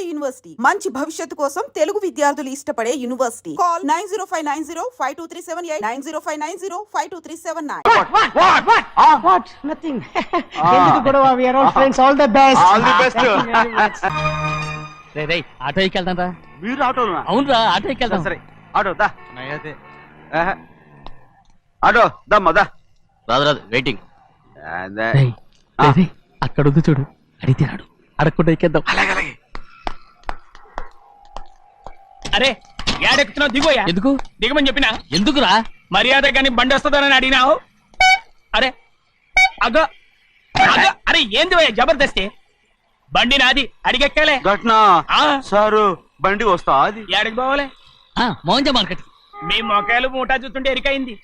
నాడు యూనివర్సిటీ. మంచి భవిష్యత్తు కోసం తెలుగు విద్యార్థులు ఇష్టపడే university. Call nine zero five nine zero five two three seven eight nine zero five nine zero five two three seven nine. What nothing ఎందుకు గొడవ we are all friends all the best All the best. రే రే auto ఎక్కెళ్తాం రా మీరు ఆటోనా? అవునురా auto ఎక్కెళ్తాం సరే auto దా. ఆహా. ఆటో దమ్మా దా. రాదు రాదు వెయిటింగ్. అక్కడ ఉంది చూడు. అడిగితే రాడు అడగకుండా ఎక్కేద్దాం. అలాగే అలాగే అరే ఏడెక్కుతున్నావు? దిగోయా ఎందుకు? దిగమని చెప్పినా? ఎందుకురా? మర్యాద కానీ బండి వస్తుందని అడిగినావు? అరే అగో అగో అరే ఏంది భయ్యా జబర్దస్తి? బండి నాది అడిగెక్కాలే? ఘట్న ఆ. సారు బండి వస్తా అది ఏడకి పోవాలే? ఆ, మోహన్జా మార్కెట్. మీ మొక్కలు మూటా చూస్తుంటే ఎరికైంది.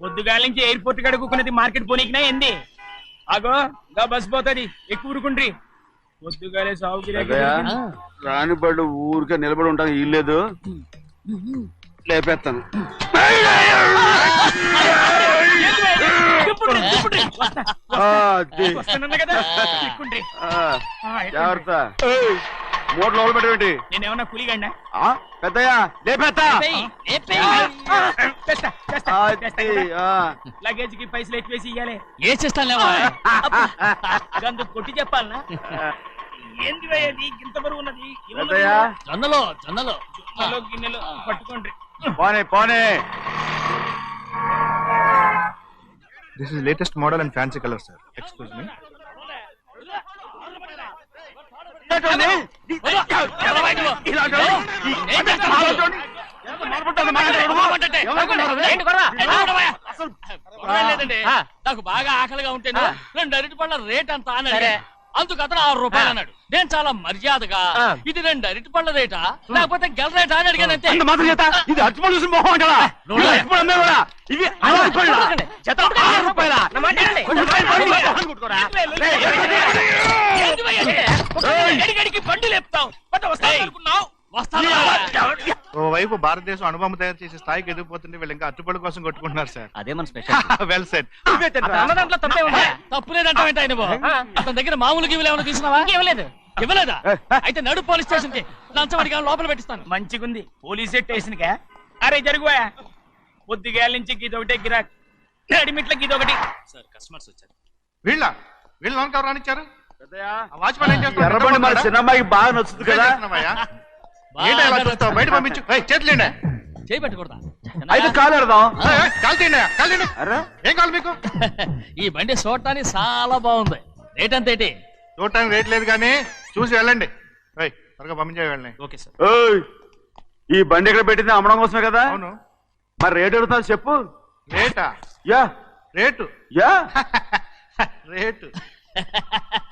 పొద్దుగాల నుంచి ఎయిర్పోర్ట్ కడుక్కున్నది మార్కెట్ పోనీకినా ఏంది? అగో గా బస్ పోతుంది ఎక్కువ ఊరుకుండ్రి. పొద్దుగాలే సాగు బళ్ళు ఊరికే నిలబడి ఉంటాను ఇల్లేదు. లేపేస్తాను. జాగ్రత్త. మూడు లోపల పెట్టేటి నేనేమన్నా కూలిగండా పెద్దయ్యా లేపేస్తా. లగేజ్కి పైసలు ఎక్కువేసి ఇయ్యాలి. ఏ చేస్తాను లేవా గందు కొట్టి చెప్పాలనా? ఏంది భయ్యా ఇది ఇంత బరువు ఉన్నది పెద్దయ్యా జొన్నలో జొన్నలో గిన్నెలో గిన్నెలు పట్టుకోండి పోనే పోనే This is latest model and fancy color, sir. Excuse me. ఇలాంటోని, ఇలాంటోని, ఈ- ఏం చేస్తావు? అలాంటోని, ఎంత మాట్లాడుతున్నావు, మాట్లాడుతున్నావు? ఎవరనుకున్నారు? ఏంటి గొడవ? అసలు గొడవ లేదండి నాకు బాగా ఆకలిగా ఉంటే రెండు అరటి పళ్ళ రేట్ అంత అని సరే. అందుకు అతను ఆరు రూపాయలు అన్నాడు. నేను చాలా మర్యాదగా. ఇది రెండు అరటి పళ్ళ రేటా? లేకపోతే గెల రేటా అని అడిగాను అంతే. అంత మాత్రం చేత? ఇది అర్చుపడి చూసిన మొహం అంటారా ఇవి అరటిపళ్ళు అమ్మే కూడా ఇవి అరవై రూపాయలా? జత ఆరు రూపాయలా? నా మాట వినండి. కొంచెం పైన పడి పట్ట అనుకున్నావు? వస్తాను ఓవైపు భారతదేశం అణుబాంబు తయారు చేసే స్థాయికి ఎదిగిపోతుంటే వీళ్ళు ఇంకా అట్టుపడి కోసం కొట్టుకుంటున్నారు సార్. అదే మన స్పెషల్ వెల్ సెట్ తప్పే ఉందా? బాబు? అతని దగ్గర మామూలు గివ్వులు ఏమైనా తీసుకున్నావా ఇవ్వలేదు? ఇవ్వలేదా అయితే నడు పోలీస్ స్టేషన్కి లంచం అడిగా లోపల పెట్టిస్తాను. మంచిగుంది. పోలీస్ స్టేషన్ కా అరే జరుగువా? పొద్దుగాల నుంచి గీదొకటే గిరాక్. నడిమిట్ల గీదొకటి సార్ కస్టమర్స్ వచ్చారు. వీళ్ళ? వీళ్ళు లోన్ కవర్ రానిచ్చారు? ఎర్రబండి మన నిద్రపోతున్నాడా? చిన్నమ్మాయికి బాగా నచ్చుతుంది కదా? ఏంటో ఇలా చూస్తావు? బయట పంపించు. ఏయ్, చేతులేండి చేయి పెట్టకూడదా అయితే కాలు ఎడదాం ఏయ్, ఏయ్, కాలు తీయండి కాలు తీయండి. అరే. ఏం కావాలి మీకు? ఈ బండి చూడటానికి చాలా బాగుంది. రేట్ అంత ఏంటి చూడటానికి రేట్ లేదు కానీ చూసి వెళ్ళండి. త్వరగా పంపించే వెళ్ళండి. Okay sir. ఓయ్ ఈ బండి ఇక్కడ పెట్టింది? అమ్మడం కోసమే కదా? అవును. మరి రేట్ అడుగుతాను చెప్పు. రేటా? యా. రేటు? యా. రేటు.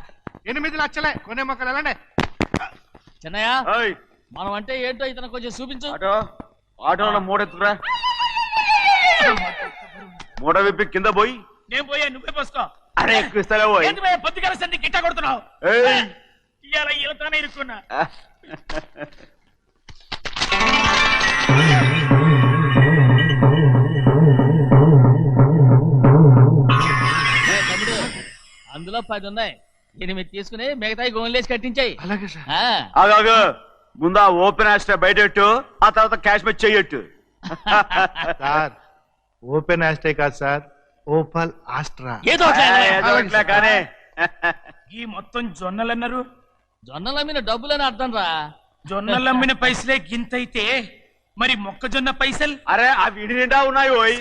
ఎనిమిది లక్షలే కొనే మొక్కలు వెళ్ళండి. చిన్నయ్య ఓయ్ మనం అంటే ఏంటో ఇతను కొంచెం చూపించు. ఆటో ఆటోలో మూడెత్తుకురా. మూడ విప్పి కింద పోయి. నేను పోయా నువ్వే పోసుకో. అరే ఎక్కువ ఇస్తాలే పోయి పొద్దుగాల సంధి గిట్ట కొడుతున్నావు? ఏయ్. ఇవాళ ఈలతోనే ఇరుక్కున్నా. ఏ తమ్ముడు అందులో పది ఉన్నాయి. ఎనిమిది తీసుకుని మిగతాయి గోన్లేసి కట్టించాయి. అలాగే సార్. ఆగాగు ముందా ఓపెన్ ఆస్ట్రా బయటెట్టు ఆ తర్వాత క్యాష్ మెచ్ చెయ్యట్టు. సార్ ఓపెన్ ఆస్టే కాదు సార్ ఓపల్ ఆస్ట్రా. ఏదో ఒకటి కానీ ఈ మొత్తం జొన్నలు అన్నారు జొన్నల మీద డబ్బులని అర్థం రా. జొన్నలు అమ్మిన పైసలే గింతైతే మరి మొక్కజొన్న పైసలు? అరే ఆ విడి నిండా ఉన్నాయి ఓయ్.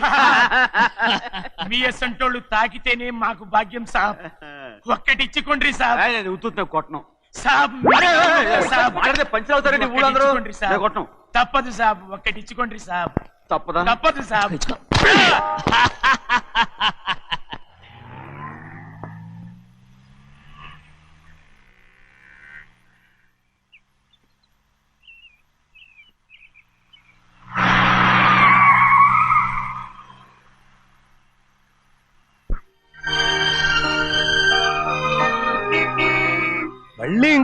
మీ అసంటోళ్ళు తాకితేనే మాకు భాగ్యం సాబ్. ఒక్కటి ఇచ్చుకోండి సాబ్ ఉత్తున్నా కొట్టను. సాబ్. సాబ్. ఒక్కటి ఊళ్ళందరూ? కొట్టను. తప్పదు సాబ్. ఒక్కటి ఇచ్చుకోండి సాబ్. తప్పదా? తప్పదు సాబ్.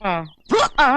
嗯，热啊。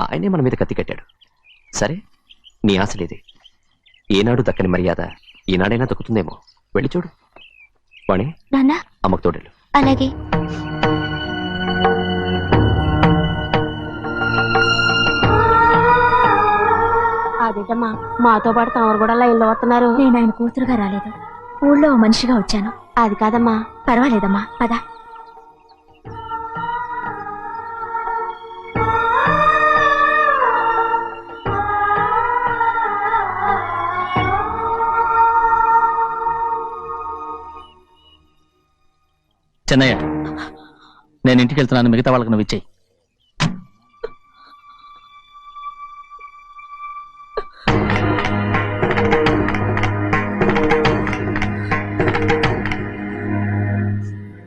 ఆయనే మన మీద కత్తి కట్టాడు. సరే నీ ఆశ లేదే. ఏనాడు దక్కని మర్యాద ఈనాడైనా దక్కుతుందేమో. వెళ్ళి చూడు. వాణి నాన్న. అమ్మకు తోడేలు అలాగే. అదేటమ్మా మాతో పాటు తమరు కూడా లైన్లో వస్తున్నారు. నేను ఆయన కూతురుగా రాలేదు. ఊళ్ళో మనిషిగా వచ్చాను. అది కాదమ్మా. పర్వాలేదమ్మా పద. చెన్నయ్య నేను ఇంటికి వెళ్తున్నాను మిగతా వాళ్ళకి నువ్వు ఇచ్చేయి.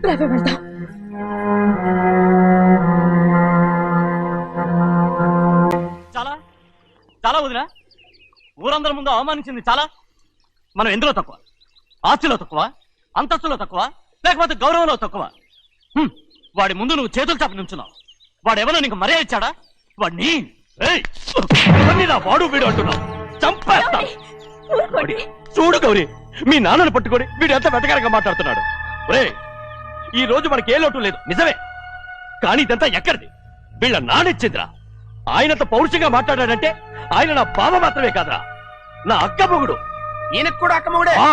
వెళ్దాం చాలా? ఊరందరి ముందు అవమానించింది చాలా? మనం ఎందులో తక్కువ? ఆస్తిలో తక్కువ? అంతస్తులో తక్కువ? లేకపోతే గౌరవంలో తక్కువ. హ్మ్. వాడి ముందు నువ్వు చేతులు చాపి నుంచున్నావు. వాడు ఎవరో నీకు మర్యాద ఇచ్చాడా? వాడిని ఏయ్! ఎవరిని నా వాడు వీడు అంటున్నావు? చంపేస్తా. చూడు గౌరీ మీ నాన్నను పట్టుకొని వీడు ఎంత వెతకారంగా మాట్లాడుతున్నాడు. ఒరేయ్ ఈ రోజు మనకి ఏ లోటు లేదు నిజమే. కానీ ఇదంతా ఎక్కడిది? వీళ్ళ నానిచ్చిందిరా ఆయనంత పౌరుషంగా మాట్లాడాడంటే ఆయన నా బావ మాత్రమే కాదురా. నా అక్క మొగుడు. ఈయనకు కూడా అక్కమ్మగుడే ఆ,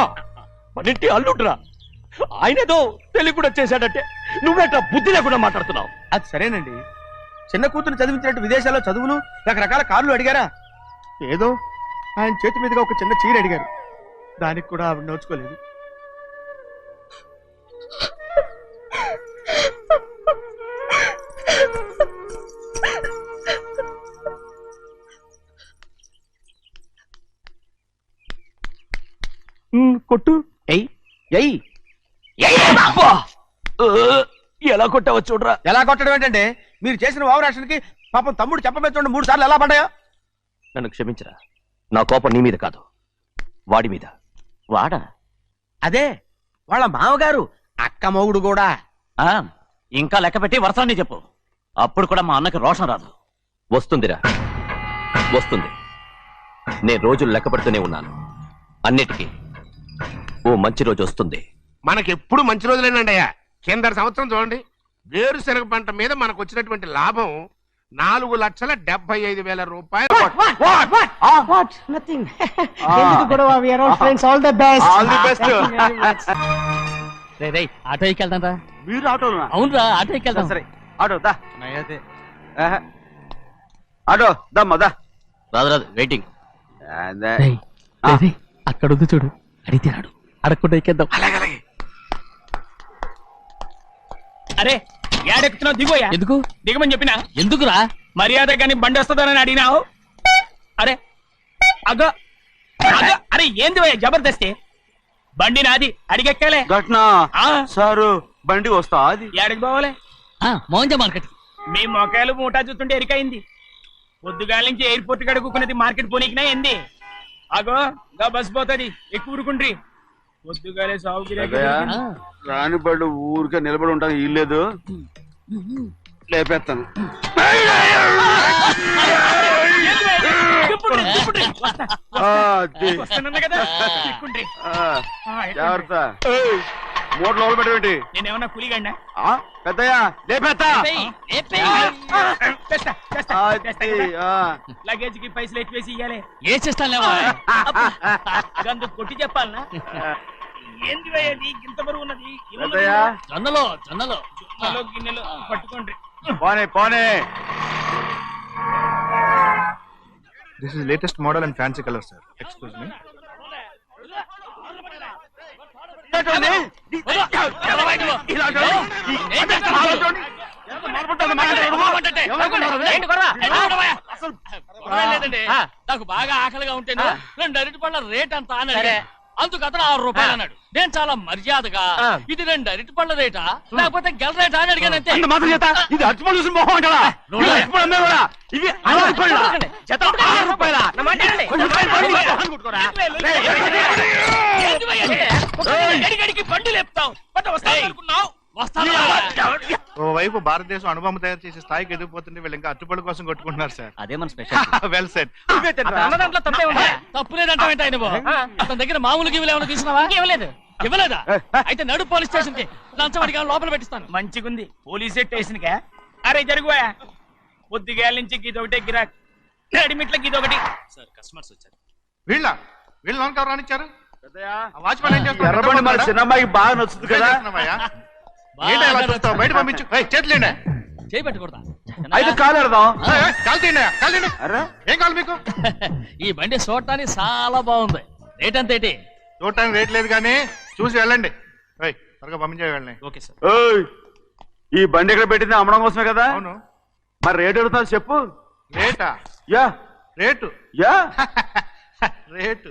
మనింటి అల్లుడురా. ఆయనేదో తెలివి కూడా చేశాడంటే నువ్వేట్రా బుద్ధి లేకుండా మాట్లాడుతున్నావు? అది సరేనండి. చిన్న కూతురు చదివించినట్టు విదేశాల్లో చదువులు రకరకాల కార్లు అడిగారా? ఏదో ఆయన చేతి మీదుగా ఒక చిన్న చీర అడిగారు. దానికి కూడా ఆవిడ నోచుకోలేదు. కొట్టు. ఎయ్ ఎయ్ ఎలా కొట్టావో చూడరా. ఎలా కొట్టడం ఏంటంటే మీరు చేసిన ఓవరాక్షన్కి పాపం తమ్ముడు చెప్పబెట్టండి మూడు సార్లు ఎలా పడ్డాయో? నన్ను క్షమించరా. నా కోపం నీ మీద కాదు వాడి మీద. వాడా? అదే వాళ్ళ మామగారు అక్క మొగుడు కూడా. ఆ, ఇంకా లెక్క పెట్టి వరసాన్ని చెప్పు. అప్పుడు కూడా మా అన్నకి రోషం రాదు. వస్తుందిరా. వస్తుంది. నేను రోజులు లెక్క పెడుతూనే ఉన్నాను. అన్నిటికీ ఓ మంచి రోజు వస్తుంది. మనకెప్పుడు మంచి రోజులేనండి అయ్యా. కింద సంవత్సరం చూడండి. వేరుశనగ పంట మీద మనకు వచ్చినటువంటి లాభం నాలుగు లక్షల డెబ్బై ఐదు వేల రూపాయలు. వాట్ నథింగ్ ఎందుకు గొడవ? We are all friends all the best All the best. రే రే ఆటో ఎక్కెళ్తాం రా మీరు ఆటోనా అవునురా ఆటో ఎక్కెళ్తాం సరే ఆటో దా. ఆహా. ఆటో దమ్మా దా. రాదు రాదు వెయిటింగ్. అక్కడ ఉంది చూడు. అడిగితే రాడు. అడగకుండా ఎక్కేద్దాం. అరే ఏడెక్కుతున్నావు దిగోయా ఎందుకు? దిగమని చెప్పినా? ఎందుకురా? మర్యాద కానీ బండి వస్తుందని అడిగినావు? అరే అగో అగో అరే ఏంది భయ్యా జబర్దస్తి? బండి నాది అడిగెక్కాలే? ఘట్న ఆ, సారు బండి వస్తా అది ఏడకి పోవాలే? ఆ, మోహన్జా మార్కెట్ మీ మొక్కలు మూటా చూస్తుంటే ఎరికైంది పొద్దుగాల నుంచి ఎయిర్పోర్ట్ కడుక్కున్నది మార్కెట్ పోనీకినా ఏంది? అగో గా బస్ పోతుంది ఎక్కువ ఊరుకుండ్రి. పొద్దుగాలే సాగు బళ్ళు ఊరికే నిలబడి ఉంటాను ఇల్లేదు లేపేస్తాను. జాగ్రత్త. మూడు లోపల పెట్టేటి నేనేమన్నా కూలిగండా పెద్దయ్యా లేపేస్తా. లగేజ్కి పైసలు ఎత్తివేసి ఇయ్యాలి. ఏ చేస్తానులేవా? గందు కొట్టి చెప్పాలనా? ఏంది భయ్యా ఇది ఇంత బరువు ఉన్నది ఏమున్నది? పెద్దయ్యా జొన్నలో జొన్నలో గిన్నెలో గిన్నెలో పట్టుకోండి పోనే పోనే this is latest model and fancy colour sir excuse me నాకు బాగా ఆకలిగా ఉంటే రెండు అరటి పళ్ళ రేట్ అంత అని. అందుకు అతను ఆరు రూపాయలు అన్నాడు నేను చాలా మర్యాదగా ఇది రెండు అరటి పళ్ళ రేటా లేకపోతే గెల రేటా అని అడిగాను అంతే అంత మాత్రం చేత ఇది అర్చుపడి చూసిన మొహం అంటారా ఇవి అరటిపళ్ళు అమ్మే కూడా ఇవి అరవై రూపాయలా? జత ఆరు రూపాయలా? కొంచెం పైన పడి పట్ట వస్తావు అనుకున్నావు వస్తాను ఓవైపు భారతదేశం అనుభవం తయారు చేసే స్థాయికి ఎదిగిపోతుంటే వీళ్ళు ఇంకా అట్టుపడి కోసం కొట్టుకుంటున్నారు సార్. అదే మన స్పెషల్ వెల్ సెట్ అతను అన్న దాంట్లో తప్పే ఉంది? తప్పు లేదంటావేంటి ఆయన? అతని దగ్గర మామూలు గివ్వులు ఏమైనా తీసుకున్నావా? ఇవ్వలేదు? ఇవ్వలేదా అయితే నడు పోలీస్ స్టేషన్కి లంచం అడిగా లోపల పెట్టిస్తాను. మంచిగుంది. పోలీస్ స్టేషన్ కా అరే జరుగుబోయా పొద్దుగాల నుంచి గీదొకటే గిరాక్. నడిమిట్లకి ఇదొకటి వీళ్ళ? వీళ్ళు లోన్ కవర్ రానిచ్చారు? పెద్దయ్యా. ఆ వాచ్మెన్ ఏం చేస్తున్నాడు? ఎర్రబండి మన? చిన్నమ్మాయికి బాగా నచ్చుతుంది కదా? ఏంటి అలా చూస్తావు? బయట పంపించు. ఏయ్, చేతులేండి చేయి పెట్టకూడదా అయితే కాలు ఎడదాం ఏయ్, ఏయ్, కాలు తీయండి. కాలు తీయండి. అరే. ఏం కావాలి మీకు? ఈ బండి చూడటానికి చాలా బాగుంది. రేట్ అంత ఏంటి? చూడటానికి రేట్ లేదు కానీ చూసి వెళ్ళండి. త్వరగా పంపించే వెళ్ళండి. Okay sir. ఈ బండి ఇక్కడ పెట్టింది? అమ్మడం కోసమే కదా? అవును. మరి రేట్ అడుగుతా చెప్పు. రేటా? యా. రేటు? యా. రేటు.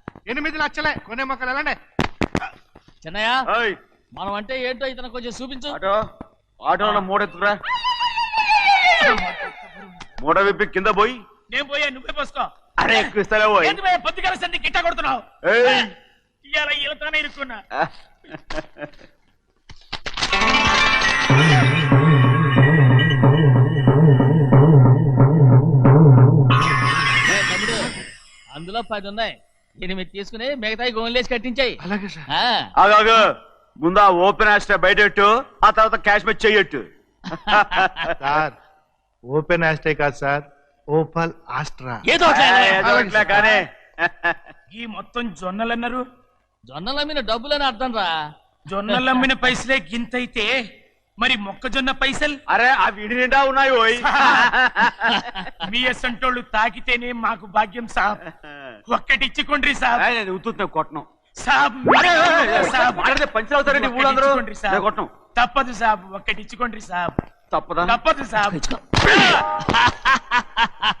ఎనిమిది లక్షలే. కొనే మొక్కలు వెళ్ళండి చిన్నయ్య మనం అంటే ఏంటో ఇతను కొంచెం చూపించు. ఆటో ఆటోలో మూడెత్తుకురా మూడ విప్పి కింద పోయి. నేను పోయా నువ్వే పోసుకో. అరే ఎక్కువ పోయి. ఏంటి భయ్యా పొద్దుగాల సంధి గిట్ట కొడుతున్నావు. ఏయ్. ఇవాళ ఇరుక్కున్నా. అందులో పది ఉన్నాయి. ఎనిమిది తీసుకుని మిగతాయి గోన్లేసి కట్టించాయి. అలాగే సార్. ఆగాగు ముందు ఆ ఓపెన్ ఆస్ట్రా బయటెట్టు ఆ తర్వాత క్యాష్ మెచ్ చెయ్యట్టు. సార్ ఓపెన్ ఆస్టే కాదు సార్ ఓపల్ ఆస్ట్రా. ఏదో ఒకటి అలా. కానీ. ఈ మొత్తం జొన్నలు అన్నారు జొన్నల మీద డబ్బులని అర్థం రా. జొన్నలు అమ్మిన పైసలే గింతైతే మరి మొక్కజొన్న పైసలు? అరే ఆ విడి నిండా ఉన్నాయి ఓయ్. మీ అసంటోళ్ళు తాకితేనే మాకు భాగ్యం సాబ్. ఒక్కటి ఇచ్చుకోండి సాబ్. ఉత్తున్నా కొట్టను. సాబ్. సాబ్ ఒక్కటి ఊళ్ళందరూ కొట్టను. తప్పదు సాబ్. ఒక్కటి ఇచ్చుకోండి సాబ్. తప్పదా? తప్పదు సాబ్.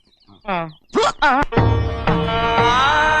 啊啊啊。啊。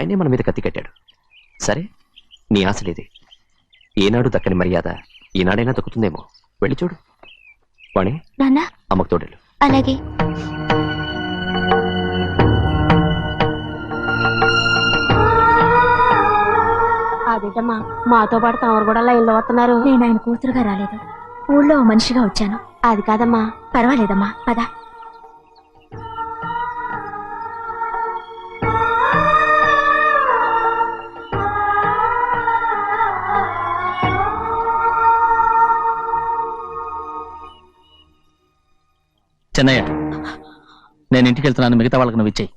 ఆయనే మన మీద కత్తి కట్టాడు. సరే నీ ఆశలేది ఏనాడు దక్కని మర్యాద ఈనాడైనా దక్కుతుందేమో. వెళ్ళి చూడు. వాణి నాన్న? అమ్మకు తోడేలు అలాగే. అదేటమ్మా మాతో పాటు తమరు కూడా లైన్లో వస్తున్నారు. నేను ఆయన కూతురుగా రాలేదు. ఊళ్ళో మనిషిగా వచ్చాను. అది కాదమ్మా. పర్వాలేదమ్మా పద. చెన్నయ్య నేను ఇంటికి వెళ్తున్నాను మిగతా వాళ్ళకి నువ్వు ఇచ్చేయి.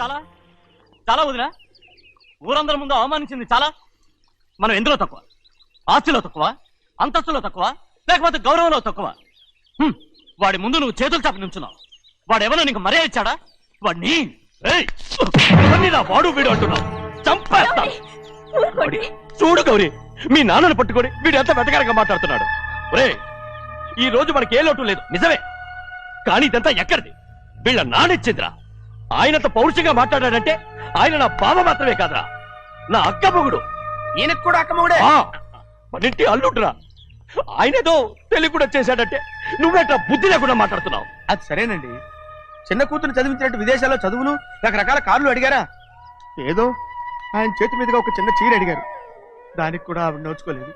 చాలా? చాలా వదినా? ఊరందరి ముందు అవమానించింది చాలా? మనం ఎందులో తక్కువ? ఆస్తిలో తక్కువ? అంతస్తులో తక్కువ? లేకపోతే గౌరవంలో తక్కువ. హ్మ్, వాడి ముందు నువ్వు చేతులు చాపి నుంచున్నావు. వాడు ఎవరో నీకు మర్యాద ఇచ్చాడా? వాడిని ఏయ్, వాడు వీడు అంటున్నావు? చంపేస్తా. చూడు గౌరీ మీ నాన్నని పట్టుకొని వీడు ఎంత వెతకారంగా మాట్లాడుతున్నాడు. ఒరే ఈ రోజు మనకి ఏ లోటు లేదు. నిజమే. కానీ ఇదంతా ఎక్కడిది? వీళ్ళ నానిచ్చిందిరా ఆయనంత పౌరుషంగా మాట్లాడాడంటే ఆయన నా బావ మాత్రమే కాదురా. నా అక్క మొగుడు. ఈయనకు కూడా అక్కమ్మగుడే ఆ, మనింటి అల్లుడురా. ఆయనేదో తెలివి కూడా చేశాడంటే నువ్వేట్లా బుద్ధి లేకుండా మాట్లాడుతున్నావు? అది సరేనండి. చిన్న కూతురు చదివించినట్టు విదేశాల్లో చదువులు రకరకాల కార్లు అడిగారా? ఏదో ఆయన చేతి మీదుగా ఒక చిన్న చీర అడిగారు. దానికి కూడా ఆవిడ నోచుకోలేదు.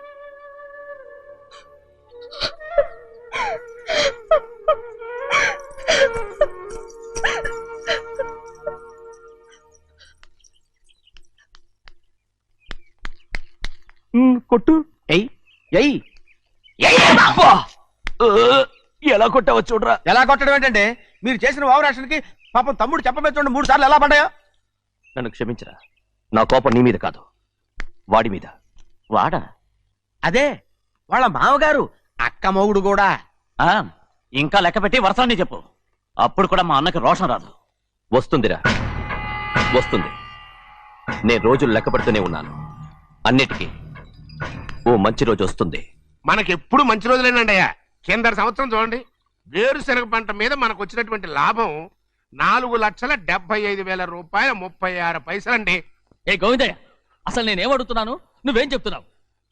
కొట్టు. ఎయ్ ఎయ్ ఎలా కొట్టావో చూడరా. ఎలా కొట్టడం ఏంటంటే మీరు చేసిన వావరాక్షణకి పాపం తమ్ముడు చెప్పబెట్టండి మూడు సార్లు ఎలా పడ్డాయో. నన్ను క్షమించరా. నా కోపం నీ మీద కాదు వాడి మీద. వాడా? అదే వాళ్ళ మామగారు అక్క మొగుడు కూడా. ఆ, ఇంకా లెక్క పెట్టి వరసాన్ని చెప్పు. అప్పుడు కూడా మా అన్నకి రోషం రాదు. వస్తుందిరా. వస్తుంది. నేను రోజులు లెక్క పెడుతూనే ఉన్నాను. అన్నిటికీ ఓ మంచి రోజు వస్తుంది. మనకెప్పుడు మంచి రోజులేనండి అయ్యా. కింద సంవత్సరం చూడండి. వేరుశనగ పంట మీద మనకు వచ్చినటువంటి లాభం నాలుగు లక్షల డెబ్బై ఐదు వేల రూపాయల ముప్పై ఆరు పైసలండి. ఏ గోవిందయ్య అసలు నేనేం అడుగుతున్నాను? నువ్వేం చెప్తున్నావు?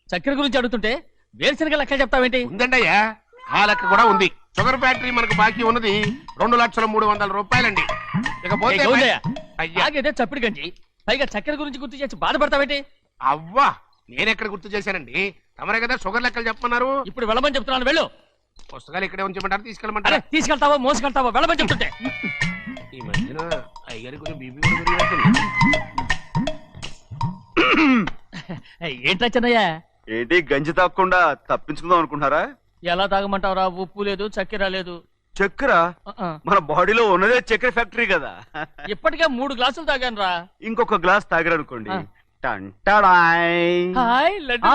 చక్కెర గురించి అడుగుతుంటే వేరుశనగ లెక్క చెప్తావేంటి? ఉందండి అయ్యా ఆ లెక్క కూడా ఉంది. షుగర్ ఫ్యాక్టరీ మనకు బాకీ ఉన్నది రెండు లక్షల మూడు వందల రూపాయలండి. ఏ ఇకపోతే గోవిందయ్య అయ్యా. ఆగేదే చప్పిడి గంజి. పైగా చక్కెర గురించి గుర్తు చేసి బాధపడతావేంటి? అవ్వా నేనెక్కడ గుర్తు చేశానండి? తమరే కదా షుగర్ లెక్కలు చెప్పమన్నారు. ఇప్పుడు వెళ్ళమని చెప్తున్నాను వెళ్ళు. పుస్తకాలు ఇక్కడే ఉంచమంటారు? అరే తీసుకెళ్ళమంటారా తీసుకెళ్తావో? మోసుకెళ్తావో? వెళ్ళమని చెప్తుంటే. ఈ మధ్యన అయ్యగారి కొంచెం బీపీ ఏంట్రా చిన్నయ్య? ఏంటి గంజి తాగకుండా తప్పించుకుందాం అనుకుంటున్నారా? ఎలా తాగమంటావురా? ఉప్పు లేదు చక్కెర లేదు. చక్కెర. మన బాడీలో ఉన్నదే చక్కెర ఫ్యాక్టరీ కదా. ఇప్పటికే మూడు గ్లాసులు తాగాను రా ఇంకొక గ్లాస్ తాగారనుకోండి. టంటాడాయ్. ఆ, లడ్డు.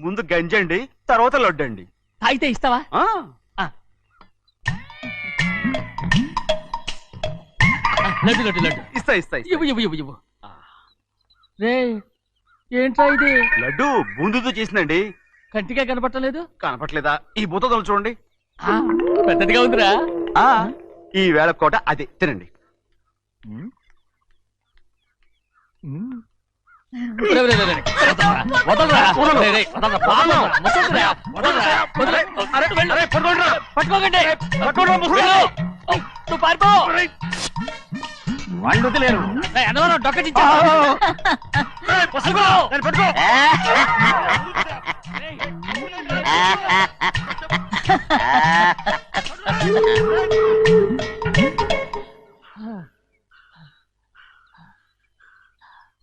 ముందు గంజండి తర్వాత లడ్డండి. తాగితే ఇస్తావా? ఆ, ఆ, లడ్డు లడ్డు లడ్డు. ఇస్తా ఇస్తా. ఇవ్వు ఇవ్వు ఇవ్వు ఇవ్వు. రే ఏంట్రా ఇది? లడ్డు బూందుతో చేసిందండి. కంటిగా కనపట్టలేదు కనపట్లేదా ఈ బూతలు చూడండి. పెద్దదిగా ఉందిరా. ఆ ఈ వేళ కోట అదే. తినండి. పట్టుకోకండి. నువ్వు పారిపో వాళ్ళు వదిలేరు ఎదవరం డొక్కటించా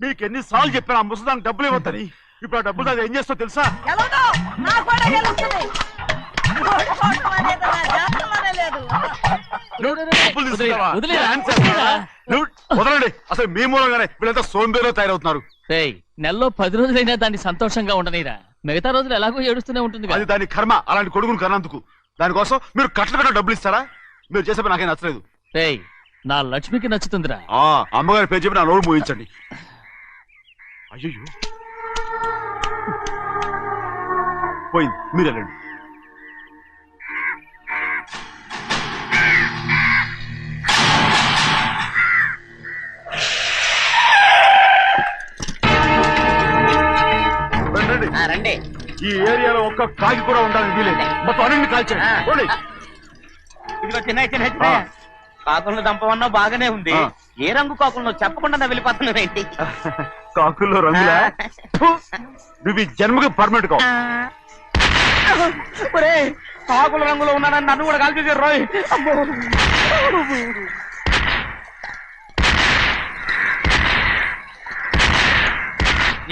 మీకు ఎన్ని సార్లు చెప్పాను ఆ ముసదానికి డబ్బులు ఇవ్వద్దని. ఇప్పుడు ఆ డబ్బులు అది ఏం చేస్తో తెలుసా? డబ్బులు తీసుకుంటావా? వదిలేరా? Answer. నువ్వు వదలండి. అసలు మీ మూలంగానే వీళ్ళంతా సోంబేలో తయారవుతున్నారు. రేయ్ నెలలో పది రోజులైనా దాన్ని సంతోషంగా ఉండనీరా. మిగతా రోజులు ఎలాగో ఏడుస్తూనే ఉంటుంది అది దాని కర్మ. అలాంటి కొడుకును కన్నందుకు. దానికోసం మీరు కట్టలు కట్ట డబ్బులు ఇస్తారా? మీరు చేసే పని నాకేం నచ్చలేదు. రేయ్ నా లక్ష్మికి నచ్చుతుందిరా. ఆ అమ్మగారి పేరు చెప్పి నా నోరు మూయించండి. అయ్యో పోయింది మీరు వెళ్ళండి రండి, రండి. రండి. ఈ ఏరియాలో ఒక్క కాగి కూడా ఉండాలని వీలేదు. మొత్తం అన్నింటిని కాల్చండి. ఇదిగో చిన్న చిన్న చిన్న కాకులను దంపమన్నా బాగానే ఉంది. ఆ. ఏ రంగు కాకులను? చెప్పకుండా వెళ్ళిపోతున్నావు ఏంటి కాకుల్లో రంగులా ఫు, నువ్వు ఈ జన్మకి పర్మనెంట్ కావు. కాకుల రంగులో ఉన్నానని నన్ను కూడా కలిపేసారు రోయ్. అమ్మో.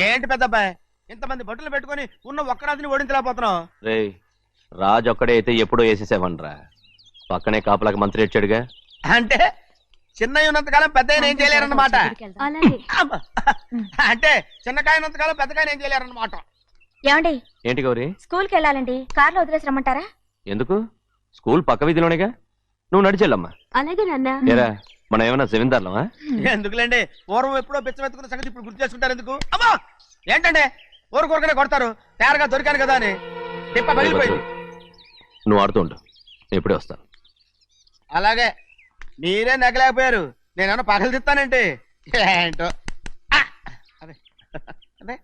ఏంటి పెద్దబ్బాయ్? ఇంతమంది బట్టలు పెట్టుకొని ఉన్న ఒక్కరాజుని ఓడించలేకపోతున్నావు. రే రాజు ఒక్కడే అయితే ఎప్పుడో వేసేసేవనరా. పక్కనే కాపలాకి మంత్రి ఇచ్చాడుగా అంటే? చిన్నయ్య ఉన్నంతకాలం పెద్ద ఏం చేయలేరన్నమాట. అంటే చిన్నకాయ ఉన్నంతకాలం పెద్దకాయ ఏం చేయలేరన్నమాట. ఏమండి? ఏంటి గౌరీ? స్కూల్కి వెళ్ళాలండి. కార్లో వదిలేసి రమ్మంటారా? ఎందుకు? స్కూల్ పక్క వీధిలోనేగా? నువ్వు నడిచెళ్ళమ్మా అలాగే నాన్న. ఏరా మనం ఏమైనా జమీందార్లమా? ఎందుకులేండి? పూర్వం ఎప్పుడో పిచ్చమెత్తుకున్న సంగతి ఇప్పుడు గుర్తు చేసుకుంటారు ఎందుకు? అమ్మా! ఏంటంటే ఊరు కూరగానే కొడతారు. తయారుగా దొరికాను కదా అని. తిప్ప పగిలిపోయింది నువ్వు ఆడుతూ ఉండు. నేను ఇప్పుడే వస్తాను. అలాగే. మీరే నగలేకపోయారు. నేనేమన్నా పగలు తిస్తానంటే ఏంటో! అదే.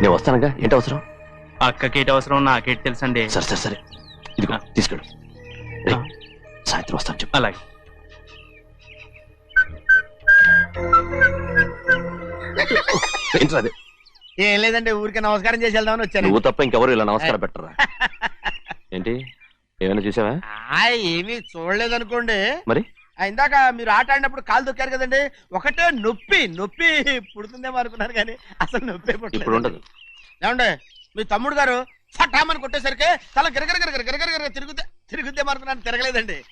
నేను వస్తానుగా. ఏంటి అవసరం? అక్కకేటి అవసరం? నాకేటి తెలుసండి? సరే సరే సరే. ఇదిగో తీసుకెళ్ళు. సాయంత్రం వస్తాను చెప్పు. అలాగే. అది? ఏం లేదండి ఊరికే నమస్కారం చేసి వెళ్దామని వచ్చాను. నువ్వు తప్ప ఇంకెవరు ఇలా నమస్కారం పెట్టరా? ఏంటి? ఏమైనా చూసావా? ఏమీ చూడలేదనుకోండి. మరి? ఆ, ఇందాక మీరు ఆట ఆడినప్పుడు కాలు దొక్కారు కదండి. ఒకటే నొప్పి నొప్పి పుడుతుందేమో అనుకున్నాను కానీ అసలు నొప్పి ఇప్పుడు ఉండదు. ఏమండి మీ తమ్ముడు గారు ఫటామని కొట్టేసరికి తల గిరగిర గిరగిర గిరగిర గిరగిర తిరుగుతే తిరుగుద్దేమో అనుకున్నాను తిరగలేదండి.